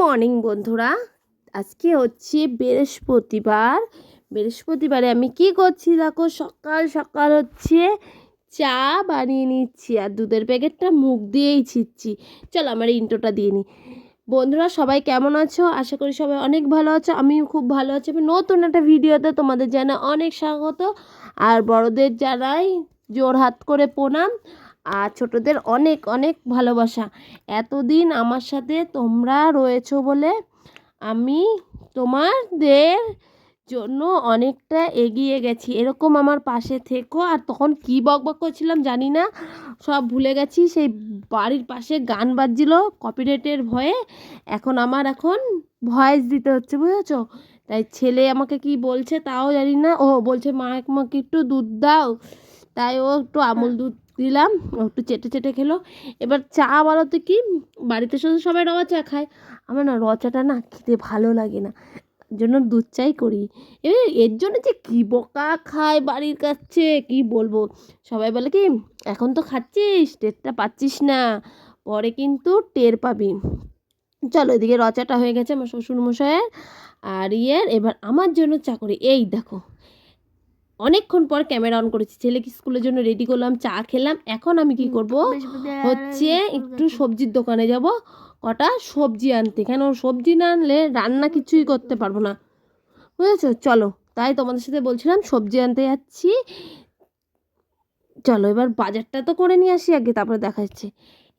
Morning, বন্ধুরা। আজকে হচ্ছে বৃহস্পতিবার। বৃহস্পতিবারে আমি কি করছি দেখো, সকাল সকাল হচ্ছে চা বানিয়ে নিচ্ছি আর দুধের প্যাকেটটা মুখ দিয়েই ছিচ্ছি চলো আমার ইন্টোটা দিয়ে নিই বন্ধুরা, সবাই কেমন আছো? আশা করি সবাই অনেক ভালো আছো। আমিও খুব ভালো আছি। আমি নতুন একটা ভিডিওতে তোমাদের জানা অনেক স্বাগত। আর বড়দের জানাই, জোর হাত করে প্রণাম। আর ছোটদের অনেক অনেক ভালোবাসা। এতদিন আমার সাথে তোমরা রয়েছো বলে আমি তোমাদের জন্য অনেকটা এগিয়ে গেছি। এরকম আমার পাশে থেকো। আর তখন কী বক বক করছিলাম জানি না। সব ভুলে গেছি। সেই বাড়ির পাশে গান বাজছিল কপিরাইটের ভয়ে। এখন আমার এখন ভয়েস দিতে হচ্ছে, বুঝেছ? তাই ছেলে আমাকে কি বলছে তাও জানি না। ও বলছে, মা আমাকে একটু দুধ দাও। তাই ও একটু আমুল দুধ দিলাম, একটু চেটে চেটে খেলো। এবার চা বলতে কি? বাড়িতে শুধু সবাই র চা খায়। আমার না র চাটা না খেতে ভালো লাগে না। জন্য দুধ চাই করি। এবার এর জন্য যে কী বকা খায় বাড়ির কাছে, কি বলব? সবাই বলে কি, এখন তো খাচ্ছিস টেরটা পাচ্ছিস না। পরে কিন্তু টের পাবি। চলো এদিকে রচাটা হয়ে গেছে আমার শ্বশুরমশাইয়ের। আর ইয়ের, এবার আমার জন্য চা করি। এই দেখো। অনেকক্ষণ পর ক্যামেরা অন করেছি। ছেলেকে স্কুলের জন্য রেডি করলাম চা খেলাম। এখন আমি কি করব? হচ্ছে একটু সবজির দোকানে যাব কটা সবজি আনতে। কেন সবজি না আনলে রান্না কিছুই করতে পারব না। বুঝেছ? চলো তাই তোমাদের সাথে বলছিলাম সবজি আনতে যাচ্ছি। চলো এবার বাজারটা তো করে নিয়ে আসি আগে তারপরে দেখা যাচ্ছে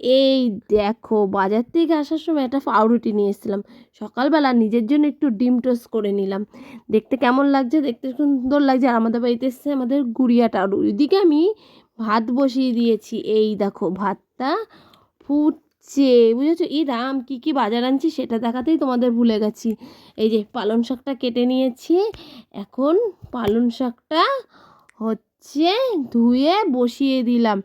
এই দেখো বাজার থেকে আসার সময় একটা পাউরুটি নিয়ে এসেছিলাম। সকালবেলা নিজের জন্য একটু ডিম টোস্ট করে নিলাম। দেখতে কেমন লাগছে? দেখতে সুন্দর লাগছে। আর আমাদের বাড়িতে এসছে আমাদের গুড়িয়াটা আর ওইদিকে আমি ভাত বসিয়ে দিয়েছি। এই দেখো ভাতটা ফুটছে। বুঝেছ? এই রাম কী কী বাজার আনছি সেটা দেখাতেই তোমাদের ভুলে গেছি। এই যে পালং শাকটা কেটে নিয়েছি। এখন পালং শাকটা হচ্ছে ধুয়ে বসিয়ে দিলাম।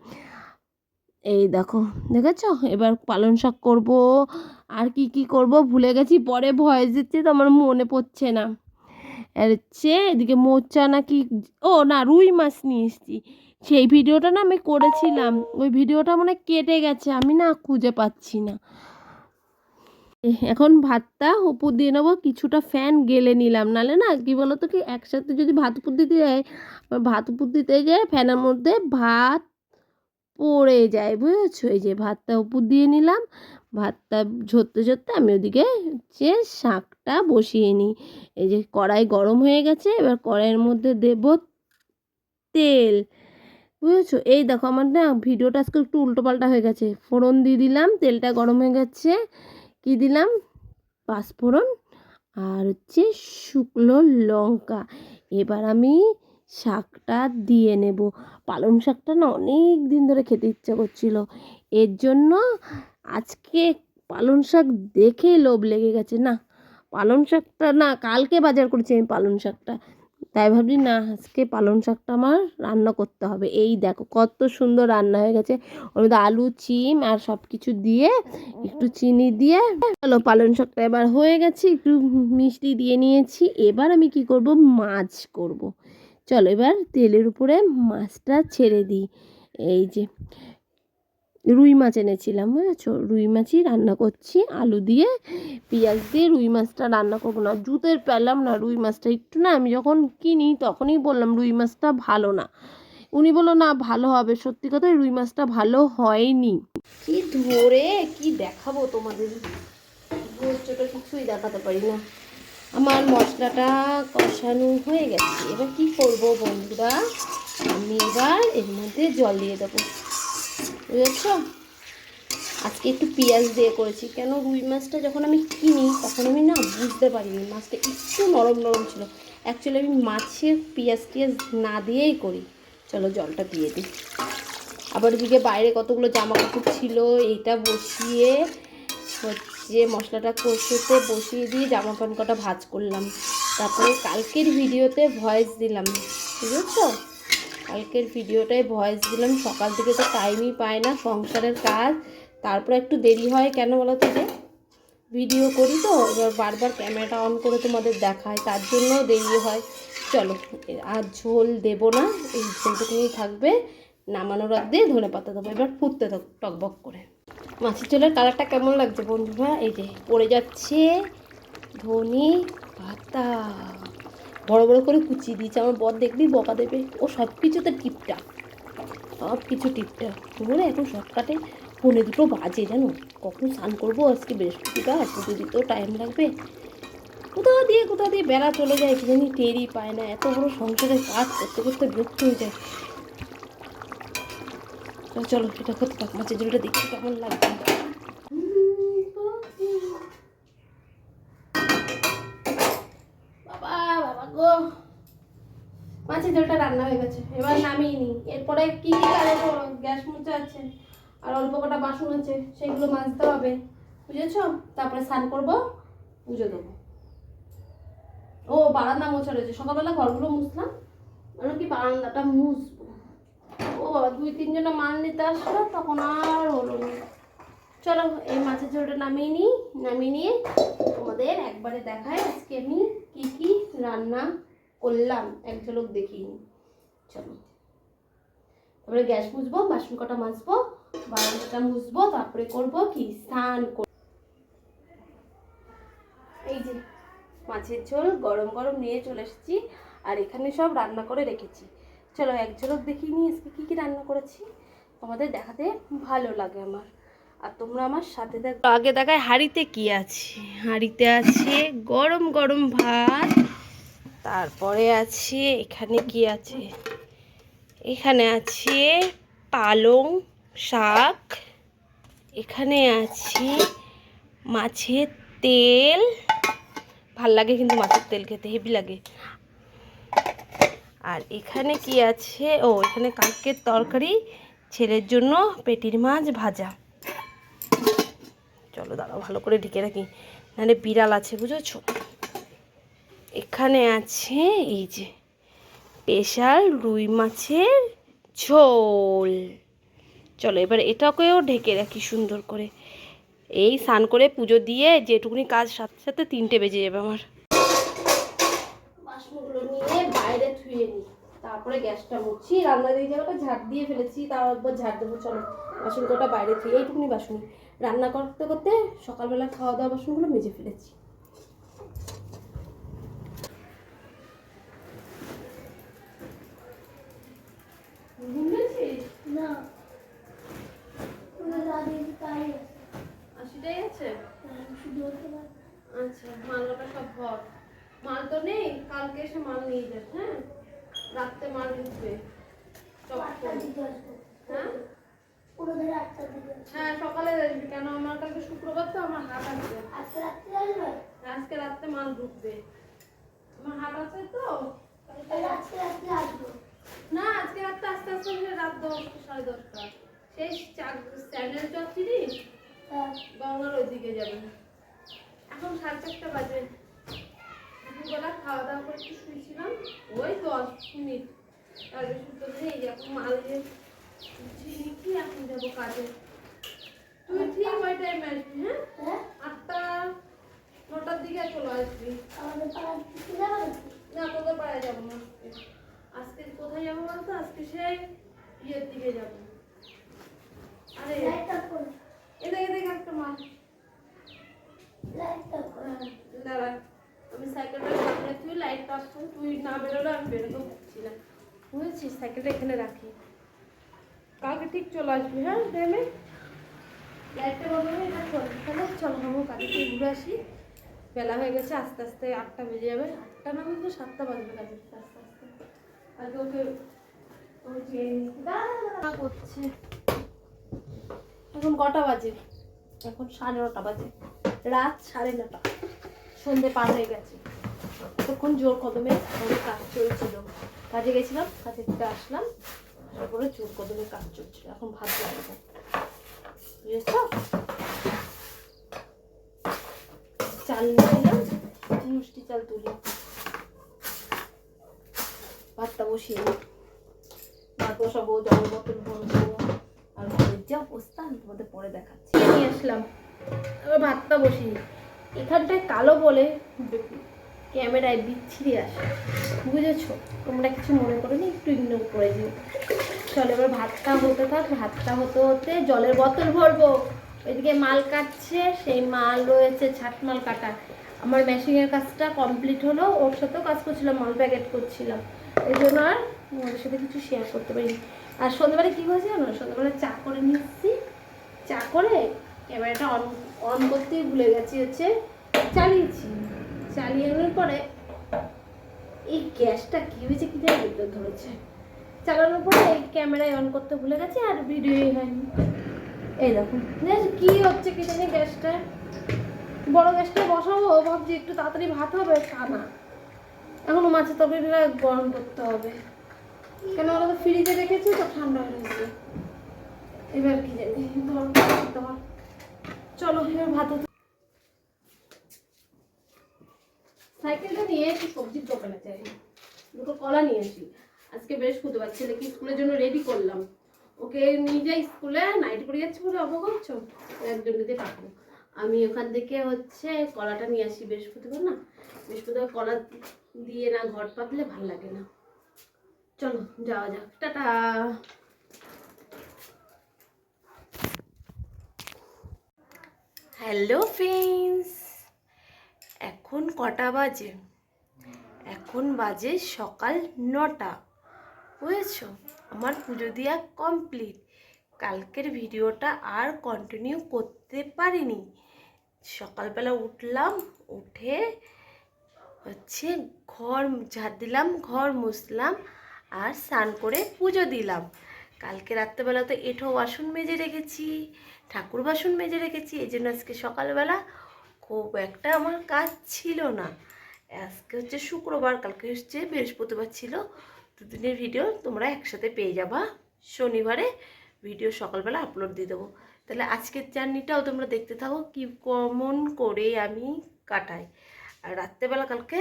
এই দেখো, দেখেছ? এবার পালং শাক করব, আর কি কি করব? ভুলে গেছি, পরে ভয়েস দিচ্ছি, তো আমার মনে পড়ছে না। আর হচ্ছে, এদিকে মোচা নাকি, ও না, রুই মাছ নিয়ে এসেছি। সেই ভিডিওটা না আমি করেছিলাম, ওই ভিডিওটা মানে কেটে গেছে, আমি না খুঁজে পাচ্ছি না। এখন ভাতটা উপর দিয়ে নেব, কিছুটা ফ্যান গেলে নিলাম। নালে না, কি বলতো, কি একসাথে যদি ভাত উপর দিতে যায় ভাত উপর দিতে যায় ফ্যানের মধ্যে ভাত পড়ে যায়, বুঝেছ? এই যে ভাতটা উপর দিয়ে নিলাম, ভাতটা ঝরতে ঝরতে আমি ওদিকে যে শাকটা বসিয়ে নিই। এই যে কড়াই গরম হয়ে গেছে, এবার কড়াইয়ের মধ্যে দেব তেল, বুঝেছ? এই দেখো আমার না ভিডিওটা আজকে একটু উল্টোপাল্টা হয়ে গেছে। ফোড়ন দিয়ে দিলাম, তেলটা গরম হয়ে গেছে, কি দিলাম? পাঁচফোড়ন আর হচ্ছে শুকনো লঙ্কা। এবার আমি শাকটা দিয়ে নেব। পালং শাকটা না অনেক দিন ধরে খেতে ইচ্ছা করছিল। এর জন্য আজকে পালং শাক দেখেই লোভ লেগে গেছে। না, পালং শাকটা না, কালকে বাজার করেছি আমি পালং শাকটা। তাই ভাবলি না, আজকে পালং শাকটা আমার রান্না করতে হবে। এই দেখো কত সুন্দর রান্না হয়ে গেছে। ওর মধ্যে আলু, চিম আর সব কিছু দিয়ে একটু চিনি দিয়ে চলো পালং শাকটা এবার হয়ে গেছে। একটু মিষ্টি দিয়ে নিয়েছি। এবার আমি কি করব? মাছ করব। চলো এবার তেলের উপরে মাছটা ছেড়ে দিই। এই যে রুই মাছ এনেছিলাম, বুঝেছ? রুই মাছই রান্না করছি। আলু দিয়ে পেঁয়াজ দিয়ে রুই মাছটা রান্না করব না। জুতের পেলাম না রুই মাছটা। একটু না আমি যখন কিনি তখনই বললাম রুই মাছটা ভালো না। উনি বলল, না, ভালো হবে। সত্যি কথা রুই মাছটা ভালো হয়নি। কি ধরে, কি দেখাবো তোমাদের? কিছুই দেখাতে পারি না। আমার মশলাটা কষানো হয়ে গেছে। এবার কি করব বন্ধুরা? আমি এবার এর মধ্যে জল দিয়ে দেবো। বুঝেছ? আজকে একটু পেঁয়াজ দিয়ে করেছি। কেন রুই মাছটা যখন আমি কিনি, তখন আমি না বুঝতে পারিনি। মাছটা একটু নরম নরম ছিল। অ্যাকচুয়ালি আমি মাছের পেঁয়াজ টিয়াজ না দিয়েই করি। চলো জলটা দিয়ে দিই। আবার ওদিকে বাইরে কতগুলো জামা কাপড় ছিল, এইটা বসিয়ে হচ্ছে মশলাটা কষতে বসিয়ে দিয়ে জামা প্যান্ট কটা ভাজ করলাম। তারপরে কালকের ভিডিওতে ভয়েস দিলাম, বুঝেছ? কালকের ভিডিওটায় ভয়েস দিলাম, সকাল থেকে তো টাইমই পায় না সংসারের কাজ। তারপর একটু দেরি হয় কেন বলো তো যে? ভিডিও করি তো, এবার বারবার ক্যামেরাটা অন করে তোমাদের দেখায়, তার জন্য দেরি হয়। চলো, আর ঝোল দেব না, এই ঝোলটুকুনি থাকবে। নামানোর আগ দিয়ে ধনে পাতা দেবো, এবার ফুটতে টকবক করে। মাছের ঝোলের কালারটা কেমন লাগছে বন্ধুরা এই যে পড়ে যাচ্ছে ধনে পাতা। বড় বড় করে কুচিয়ে দিয়েছে। আমার বর দেখবি বকা দেবে। ও সব কিছুতে টিপটা। সব কিছু টিপটা বলে এখন শর্টকাটে পনে দুটো বাজে, জানো? কখন স্নান করব? আজকে বৃহস্পতিবার পুজো দিতেও টাইম লাগবে। কোথাও দিয়ে কোথাও দিয়ে বেড়া চলে যায়, কি জানি টেরই পায় না। এত বড় সংসারের কাজ করতে করতে বিরক্ত হয়ে যায়। চলো, এটা করতে থাক মাছের ঝোলটা দেখি কেমন লাগবে রান্না হয়ে গেছে, এবার নামিয়ে নি এরপরে কি গ্যাস আছে, আর অল্প কটা বাসন আছে মাজতে হবে। বুঝেছ? তারপরে স্নান করব, পুজো দেবো। ও, বারান্দা মোছা রয়েছে। সকালবেলা ঘরগুলো মুছলাম আর কি বারান্দাটা মুছবো? ও, দুই, তিনজনে মাল নিতে আসলো, তখন আর হলো চলো, এই মাছের ঝোলটা নামিয়ে নিই, নামিয়ে নিয়ে তোমাদের একবারে দেখায় আজকে আমি কি কি রান্না করলাম। এক ঝলক দেখিয়ে নিই। চলো। তারপরে গ্যাস মুছবো বাসন কটা মাজবো বারান্দাটা মুছবো, তারপরে করব কি? স্নান এই যে মাছের ঝোল গরম গরম নিয়ে চলে এসেছি, আর এখানে সব রান্না করে রেখেছি। চলো এক ঝলক দেখিয়ে নিই আজকে কী কী রান্না করেছি। তোমাদের দেখাতে ভালো লাগে আমার। আর তোমরা আমার সাথে দেখো আগে দেখায় হাঁড়িতে কি আছে। হাঁড়িতে আছে গরম গরম ভাত। তারপরে আছে, এখানে কি আছে? এখানে আছে পালং শাক। এখানে আছে মাছের তেল। ভালো লাগে কিন্তু মাছের তেল খেতে, হেভি লাগে। আর এখানে কি আছে? ও, এখানে কালকের তরকারি, ছেলের জন্য পেটির মাছ ভাজা। চলো দাঁড়াও, ভালো করে ঢেকে রাখি। নাহলে বিড়াল আছে, বুঝেছ? এখানে আছে এই যে স্পেশাল রুই মাছের ঝোল। চলো এবার এটাকেও ঢেকে রাখি সুন্দর করে। এই স্নান করে পুজো দিয়ে যেটুকুনি কাজ, সাথে সাথে তিনটে বেজে যাবে আমার বাসনগুলো নিয়ে বাইরে ধুয়ে নিই। তারপরে গ্যাসটা মুছছি রান্না দিয়ে জায়গাটা ঝাড় দিয়ে ফেলেছি তার একবার ঝাড় দেবো চলো। বাসন কটা বাইরে ধুয়ে এইটুকুনি বাসন রান্না করতে করতে সকালবেলা খাওয়া দাওয়া বাসনগুলো মেজে ফেলেছি। পারে আচ্ছা মালটা সব ভর। মাল তো নেই কালকে এসে মাল নিয়ে যাস হ্যাঁ? রাত্রে মাল ঢুকবে হ্যাঁ? পুরো ধরে আটটার হ্যাঁ সকালে আসবি। কেন আমার কালকে শুক্রবার তো আমার হাট আসবে? আজকে রাত্রে মাল ঢুকবে। আমার হাট আছে তো না আজকে রাত্রে আস্তে আস্তে রাত দশটা সাড়ে দশটা। সেই চার স্যান্ডেল চপ চিনিস হ্যাঁ। গঙ্গার ওইদিকে যাবে। এখন সাড়ে চারটা বাজে। দুপুরবেলা খাওয়া দাওয়া করে একটু শুয়েছিলাম ওই দশ মিনিট। তার বেশি তো নেই এখন মাল দিয়ে চিনি কি এখন যাব কাজে। তুই ঠিক ওই টাইমে আসবি হ্যাঁ? আটটা নটার দিকে চলে আসবি। আমাদের দিকে না তোদের পাড়ায় যাব না। আজকে আজকে কোথায় যাব বলতো? আজকে সেই ইয়ের দিকে যাব আরে লাইট অফ করো এদিকে এদিকে একটা মাছ লাইট অফ করো দাঁড়া আমি সাইকেলটা সামনে তুই লাইটটা অফ কর তুই না বেরোলে আমি বেরোতেও পারছি না সাইকেলটা এখানে রাখি। কালকে ঠিক চলে আসবি হ্যাঁ লাইটটা এটা চল তাহলে চলো কাজে ঘুরে আসি। বেলা হয়ে গেছে আস্তে আস্তে আটটা বেজে যাবে। আটটা না কিন্তু সাতটা বাজবে আস্তে আস্তে। ওকে করছে। এখন কটা বাজে? এখন সাড়ে নটা বাজে। রাত সাড়ে নটা। সন্ধে পার হয়ে গেছে। তখন জোর কদমে আমাদের কাজ চলছিল। কাজে গেছিলাম, কাজে থেকে আসলাম। তারপরে জোর কদমে কাজ চলছিল, এখন ভাত লাগবে বুঝেছ? চাল মিষ্টি চাল তুলি। ভাতটা বসিয়ে বসাবো জল বোতল ভরবো আর ঘরের যা অবস্থা, আমি তোমাদের পরে দেখাচ্ছি। নিয়ে আসলাম। এবার ভাতটা বসিয়ে এখানটায় কালো বলে ক্যামেরায় বিচ্ছিরি আসে। বুঝেছ? তোমরা কিছু মনে করে নি? একটু ইগনোর করে দিও। চলো, এবার ভাতটা হতে থাক। ভাতটা হতে হতে জলের বোতল ভরবো। এদিকে মাল কাটছে, সেই মাল রয়েছে ছাট মাল কাটা। আমার মেশিনের কাজটা কমপ্লিট হলো। ওর সাথেও কাজ করছিলাম, মাল প্যাকেট করছিলাম। এই জন্য আর ওদের সাথে কিছু শেয়ার করতে পারিনি। আর সন্ধ্যেবেলা কী হয়েছে জানো? সন্ধ্যেবেলা চা করে নিচ্ছি। চা করে ক্যামেরাটা অন অন করতেই ভুলে গেছি, হচ্ছে চালিয়েছি। চালিয়ে আনার পরে এই গ্যাসটা কী হয়েছে কী জানি বিদ্যুৎ ধরেছে চালানোর পরে এই ক্যামেরায় অন করতে ভুলে গেছে আর ভিডিওই হয়নি। এই দেখুন কি হচ্ছে কি জানি গ্যাসটা? বড় গ্যাসটা বসাবো ভাবছি একটু তাড়াতাড়ি ভাত হবে, তা না। এখনও মাছের তরকারিটা গরম করতে হবে। কেন ওরা তো ফ্রিজে রেখেছি, তো ঠান্ডা হয়ে গেছে। এবার কি জানি তোমার চলো, এবার ভাত সাইকেলটা নিয়ে একটু সবজির দোকানে যাই। দুটো কলা নিয়ে আসি। আজকে বৃহস্পতিবার, ছেলেকে স্কুলের জন্য রেডি করলাম। ওকে নিয়ে যাই স্কুলে নাইট করে যাচ্ছে বলে অবাক হচ্ছ? একজনকে পাঠাবো আমি ওখান থেকে হচ্ছে কলাটা নিয়ে আসি বৃহস্পতিবার না। বৃহস্পতিবার কলা দিয়ে না ঘর পাতলে ভালো লাগে না। চলো, যাওয়া যাক। টাটা! হ্যালো ফ্রেন্ডস এখন কটা বাজে? এখন বাজে সকাল নটা। বুঝেছ? আমার পুজো দেওয়া কমপ্লিট কালকের ভিডিওটা আর কন্টিনিউ করতে পারিনি। সকালবেলা উঠলাম, উঠে হচ্ছে ঘর, ঝাড় দিলাম, ঘর মুছলাম আর স্নান করে পুজো দিলাম। কালকে রাত্রেবেলা তো এঁঠো বাসন মেজে রেখেছি, ঠাকুর বাসন মেজে রেখেছি, এই জন্য আজকে সকালবেলা খুব একটা আমার কাজ ছিল না। আজকে হচ্ছে শুক্রবার, কালকে হচ্ছে বৃহস্পতিবার ছিল। দুদিনের ভিডিও তোমরা একসাথে পেয়ে যাবা। শনিবারে ভিডিও সকালবেলা আপলোড দিয়ে দেবো। তাহলে আজকের জার্নিটাও তোমরা দেখতে থাকো কি কমন করে আমি কাটাই। আর রাত্রেবেলা কালকে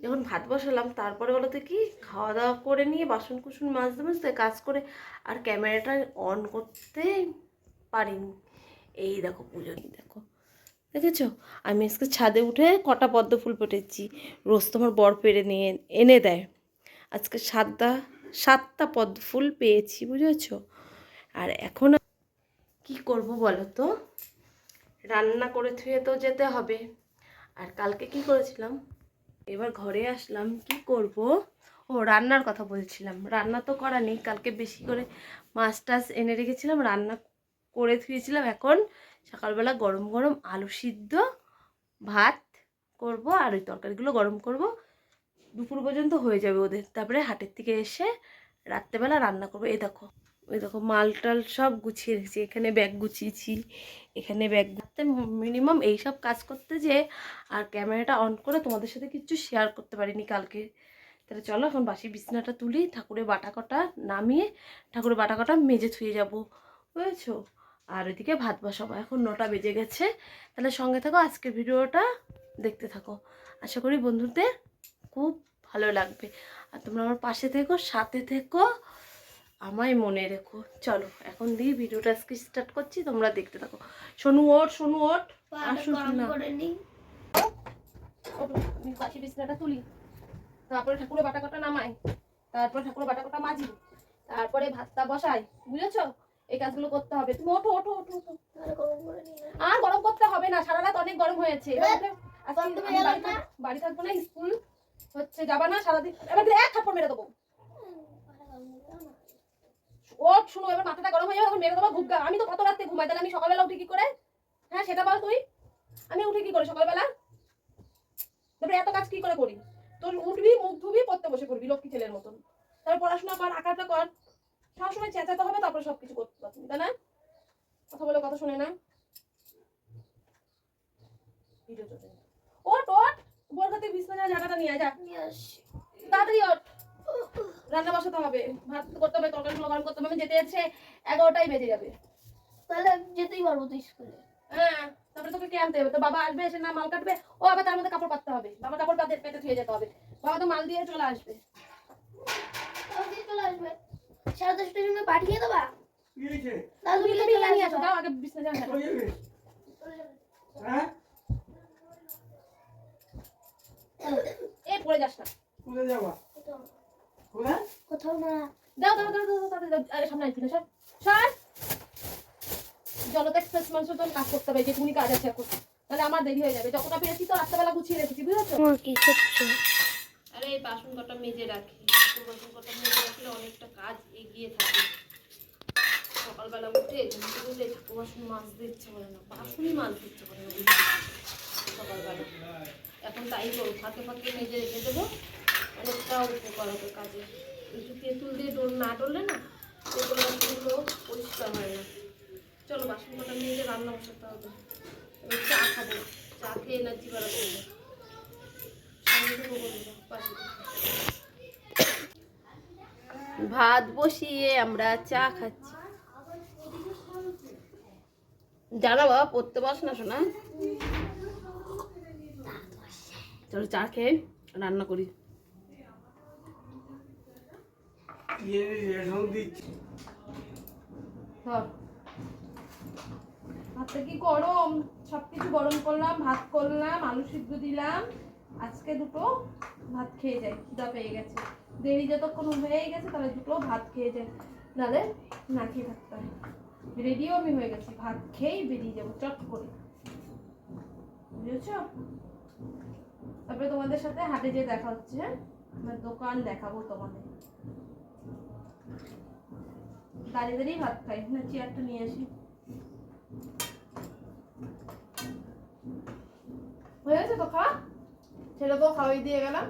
যখন ভাত বসালাম, তারপরে বলো তো কি খাওয়া দাওয়া করে নিয়ে বাসন কুসন মাজতে মাজতে কাজ করে আর ক্যামেরাটা অন করতে পারিনি। এই দেখো পুজো দেখো। দেখেছ? আমি আজকে ছাদে উঠে কটা পদ্ম ফুল পেটেছি রোজ তোমার বর পেরে নিয়ে এনে দেয়। আজকে সাতটা সাতটা পদ্ম ফুল পেয়েছি, বুঝেছ? আর এখন কি করব বলো তো রান্না করে থুয়ে তো যেতে হবে। আর কালকে কি করেছিলাম? এবার ঘরে আসলাম, কি করব? ও, রান্নার কথা বলছিলাম। রান্না তো করা নেই, কালকে বেশি করে মাছ টাছ এনে রেখেছিলাম, রান্না করে থুয়েছিলাম। এখন সকালবেলা গরম গরম আলু সিদ্ধ, ভাত করব আর ওই তরকারিগুলো গরম করব। দুপুর পর্যন্ত হয়ে যাবে ওদের। তারপরে হাটের থেকে এসে রাত্রেবেলা রান্না করব। এই দেখো ওই দেখো মাল টাল সব গুছিয়ে রেখেছি। এখানে ব্যাগ গুছিয়েছি, এখানে ব্যাগ গুছতে মিনিমাম এইসব কাজ করতে যে আর ক্যামেরাটা অন করে তোমাদের সাথে কিছু শেয়ার করতে পারিনি কালকে। তাহলে চলো এখন বাসি বিছনাটা তুলি, ঠাকুরের বাটা কটা নামিয়ে ঠাকুরের বাটা কটা মেজে থুয়ে যাব। বুঝেছ? আর ওইদিকে ভাত বসাবো। এখন নটা বেজে গেছে। তাহলে সঙ্গে থাকো আজকের ভিডিওটা দেখতে থাকো। আশা করি বন্ধুদের খুব ভালো লাগবে। আর তোমরা আমার পাশে থেকো সাথে থেকো আমায় মনে রেখো। চলো এখন দিয়ে ভিডিওটা আজকে স্টার্ট করছি তোমরা দেখতে থাকো। সোনু ওট সোনু ওট আসো না। করে নিই ওঠ, আমি বাসি বিছনাটা তুলি। তারপরে ঠাকুরের বাটা কটা নামাই। তারপরে ঠাকুরের বাটা কটা মাজি। তারপরে ভাতটা বসাই। বুঝেছ? এই কাজগুলো করতে হবে। তুমি ওঠো ওঠো ওঠো ওঠো। আর গরম করতে হবে না সারা রাত অনেক গরম হয়েছে। বাড়ি থাকব না স্কুল হচ্ছে যাবা না সারাদিন। এবার এক থাপ্পড় মেরে দেবো। ও শুনো এবার মাথাটা গরম হয়ে যাবে তখন মেরে দেবো ঘুমকা আমি তো কত রাত্রে ঘুমাই তাহলে আমি সকালবেলা উঠে কি করে? হ্যাঁ সেটা বল তুই। আমি উঠে কি করে সকালবেলা? তারপরে এত কাজ কি করে করি? তোর উঠবি মুখ ধুবি পড়তে বসে করবি লক্ষ্মী ছেলের মতন। তারপর পড়াশোনা কর আঁকাটা কর। সবসময় চেঁচাতে হবে তারপরে সবকিছু করতে পারবি তাই না? কথা বলে কথা শুনে না। ভিডিও চলছে ওট ওট বোরখাতে বিছানা জায়গাটা নিয়ে যা। তাড়াতাড়ি ওঠ রান্না বসাতে হবে। ভাত করতে হবে তরকারিগুলো গরম করতে হবে যেতে যাচ্ছে এগারোটাই বেজে যাবে। তাহলে যেতেই পারব তো স্কুলে। হ্যাঁ তারপরে তোকে কে আনতে হবে? তো বাবা আসবে এসে না মাল কাটবে ও আবার তার মধ্যে কাপড় পাততে হবে। বাবা কাপড় পাতে পেতে ধুয়ে যেতে হবে। বাবা তো মাল দিয়ে চলে আসবে। চলে আসবে। সাড়ে কাজ করতে হবে যেটুকুনি কাজ আছে তাহলে আমার দেরি হয়ে যাবে যতটা পেরেছি তো রাত্রেবেলা গুছিয়ে রেখেছি বুঝেছ আরে এই বাসন কটা মেজে রাখি। ঠাকুর বাসন কটা রাখলে অনেকটা কাজ এগিয়ে থাকে। সকালবেলা উঠে ঘুম থেকে বাসন মাজতে ইচ্ছে করে না, বাসনই মাজতে ইচ্ছে করে না? সকালবেলা। এখন তাই করো ফাঁকে ফাঁকে মেজে রেখে দেবো, অনেকটা উপকার হবে কাজে। একটু তেঁতুল দিয়ে ডোল না ডললে না তেঁতুল বাসনগুলো পরিষ্কার হয় না। চলো বাসন কটা মেজে রান্না বসাতে হবে। এবার চা খাব, চা খেয়ে এনার্জি বাড়াতে হবে। পাশে। ভাত বসিয়ে আমরা চা খাচ্ছি। জানা বাবা পড়তে বস না শোনা চলো চা খেয়ে রান্না করি। ইয়ে ভাতটা কি গরম? সব কিছু গরম করলাম ভাত করলাম আলু সিদ্ধ দিলাম। আজকে দুটো ভাত খেয়ে যাই খিদা পেয়ে গেছে। দেরি যতক্ষণ হয়ে গেছে, তাহলে দুটো ভাত খেয়ে যায় নাহলে না খেয়ে থাকতে হয় রেডিও আমি হয়ে গেছি, ভাত খেয়েই বেরিয়ে যাব, চট করে। বুঝেছ? তারপরে তোমাদের সাথে হাটে যেয়ে দেখা হচ্ছে হ্যাঁ? আমার দোকান দেখাবো তোমাদের। দাঁড়িয়ে দাঁড়িয়ে ভাত খাই, না চেয়ারটা নিয়ে আসি। হয়ে গেছে তো খা খাওয়া? তো খাওয়াই দিয়ে গেলাম।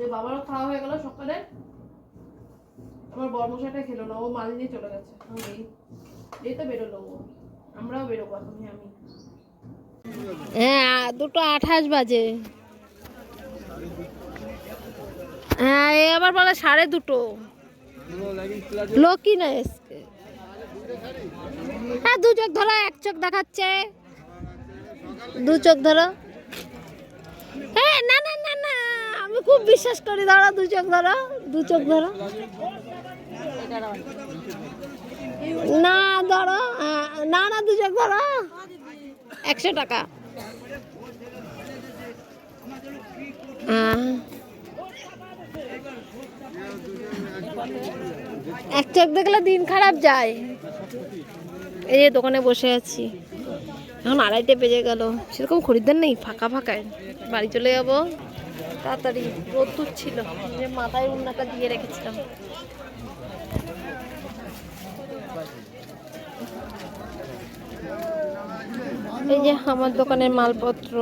যে বাবারও খাওয়া হয়ে গেল সকালে। আমার বর্মশাটা খেলো না, ও মাল নিয়ে চলে গেছে। এই তো বেরোলো ও। আমরাও বেরোবো, এখন আমি। হ্যাঁ দুটো আঠাশ বাজে। হ্যাঁ এ আবার বলে সাড়ে দুটো। লোকই না এসকে হ্যাঁ দু চোখ ধরো, এক চোখ দেখাচ্ছে। দু চোখ ধরো। হ্যাঁ না না আমি খুব বিশ্বাস করি ধরো দু চোখ ধরো, দু চোখ ধরো। না ধরো না না, দু চোখ ধরো। একশো টাকা। এক চোখ দেখলে দিন খারাপ যায়। এই যে দোকানে বসে আছি। এখন আড়াইটে বেজে গেল। সেরকম খরিদ্দার নেই, ফাঁকা ফাঁকায়। বাড়ি চলে যাব। তাড়াতাড়ি রোদ্দুর ছিল, যে মাথায় উন্নাটা দিয়ে রেখেছিলাম। এই যে আমার দোকানের মালপত্র,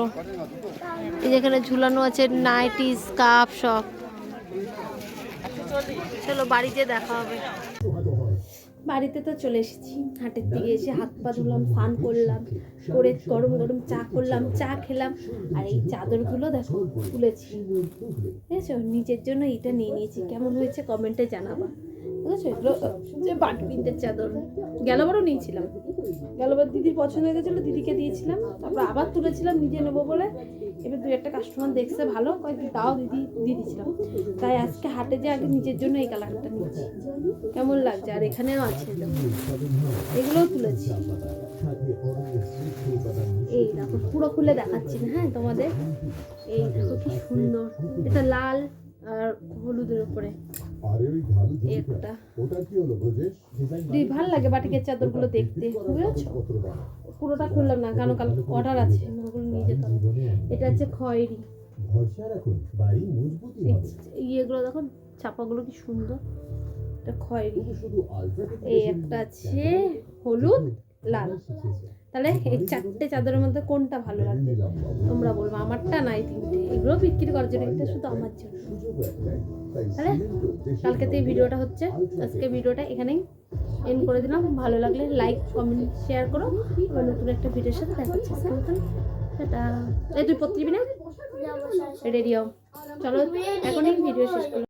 এই যেখানে ঝুলানো আছে নাইটিস, কাপ, সব। চলো বাড়িতে দেখা হবে। বাড়িতে তো চলে এসেছি। হাটের দিকে এসে হাত পা ধুলাম স্নান করলাম করে গরম গরম চা করলাম চা খেলাম আর এই চাদরগুলো দেখো তুলেছি। বুঝেছ? নিজের জন্য এটা নিয়ে নিয়েছি। কেমন হয়েছে কমেন্টে জানাবা। বুঝেছ? এগুলো যে বাট প্রিন্টের চাদর গেলবারও নিয়েছিলাম। গেলবার দিদির পছন্দ হয়ে গেছিল দিদিকে দিয়েছিলাম। তারপর আবার তুলেছিলাম নিজে নেব বলে। এবার দুই একটা কাস্টমার দেখছে ভালো কয়েক তাও দিদি দিয়ে দিয়েছিলাম তাই আজকে হাটে যে আগে নিজের জন্য এই কালারটা নিয়েছি। কেমন লাগছে? আর এখানেও আছে এগুলোও তুলেছি। এই দেখো পুরো খুলে দেখাচ্ছি না হ্যাঁ তোমাদের? এই দেখো কি সুন্দর। এটা লাল আর হলুদের উপরে। একটা। ভালো লাগে বাটিকের চাদরগুলো দেখতে। বুঝেছ পুরোটা খুললাম না কারণ কাল অর্ডার আছে ওগুলো নিয়ে যেতে হবে এটা হচ্ছে খয়েরি। ইয়েগুলো দেখো ছাপাগুলো কি সুন্দর। এটা খয়েরি এই একটা আছে হলুদ লাল তাহলে এই চারটে চাদরের মধ্যে কোনটা ভালো লাগবে তোমরা বলব আমারটা নাই তিনটে এগুলো বিক্রি করার জন্য এটা শুধু আমার জন্য তাহলে কালকে তো এই ভিডিওটা হচ্ছে আজকে ভিডিওটা এখানেই এন্ড করে দিলাম ভালো লাগলে লাইক কমেন্ট শেয়ার করো আবার নতুন একটা ভিডিওর সাথে দেখা হচ্ছে আজকের এই তুই পত্রিবি না যাব সাড়ে রেডি হও চলো এখনই ভিডিও শেষ করলাম